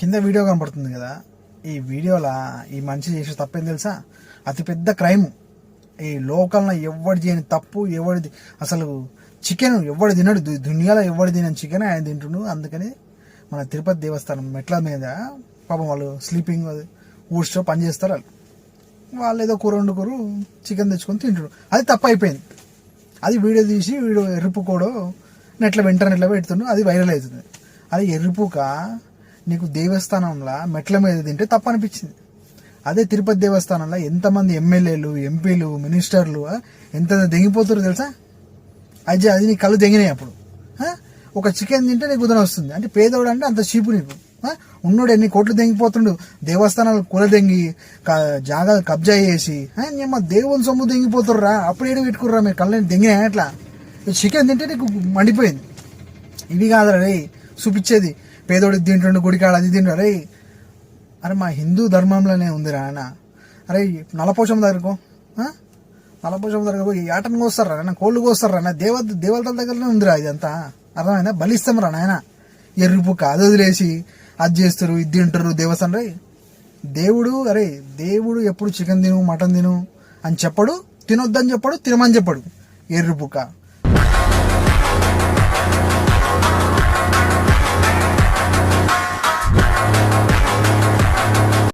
కింద వీడియో కనపడుతుంది కదా. ఈ వీడియోలా ఈ మనిషి చేసే తప్పేం తెలుసా? అతి పెద్ద క్రైమ్. ఈ లోకల్లో ఎవడు చేయని తప్పు ఎవడిది అసలు చికెన్ ఎవడు తినడు దు- దునియాలో ఎవడు తినని చికెన్ ఆయన తింటుండు. అందుకని మన తిరుపతి దేవస్థానం మెట్ల మీద పాపం వాళ్ళు స్లీపింగ్ ఊడ్స్లో పని చేస్తారు వాళ్ళు. వాళ్ళు ఏదో కూర వండుకోరు చికెన్ తెచ్చుకొని తింటుండు. అది తప్పు అయిపోయింది. అది వీడియో తీసి వీడియో ఎరుపుకోడో నెట్ల ఇంటర్నెట్లో పెడుతుండు అది వైరల్ అవుతుంది. అది ఎరుపుక నీకు దేవస్థానంలో మెట్ల మీద తింటే తప్పనిపించింది. అదే తిరుపతి దేవస్థానంలో ఎంతమంది ఎమ్మెల్యేలు ఎంపీలు మినిస్టర్లు ఎంత దెంగిపోతారు తెలుసా? అది అది నీ కళ్ళు దెంగినాయి అప్పుడు. ఒక చికెన్ తింటే నీకు ఉదన వస్తుంది. అంటే పేదోడు అంటే అంత చీపు నీకు. ఉన్నోడు ఎన్ని కోట్లు దెంగిపోతుండు? దేవస్థానాలు కూల దెంగి జాగా కబ్జా చేసి మా దేవుని సొమ్ము దెంగిపోతుర్రా? అప్పుడు ఏడు పెట్టుకుర్రా? మీరు కళ్ళని దెంగినాయి అట్లా చికెన్ తింటే నీకు మండిపోయింది. ఇవి కాదురా రే చూపించేది. పేదోడి తింటుండు గుడికాడ అది తింటాడు. అరే అరే మా హిందూ ధర్మంలోనే ఉంది ఆయన అరే నలపోషం దగ్గరకో నలపోషం దగ్గరకు ఈ ఆటను కోస్తారా నాయన? కోళ్ళు కోస్తారా నాయన? దేవ దేవతల దగ్గరనే ఉందిరా ఇదంతా. అర్థమైందా? బలిస్తాం రా నాయన? ఎరుపు కాదు వదిలేసి అది చేస్తారు ఇది తింటారు దేవస్థానం. రే దేవుడు అరే దేవుడు ఎప్పుడు చికెన్ తిను మటన్ తిను అని చెప్పడు తినొద్దని చెప్పడు తినమని చెప్పడు. ఎర్రిపుక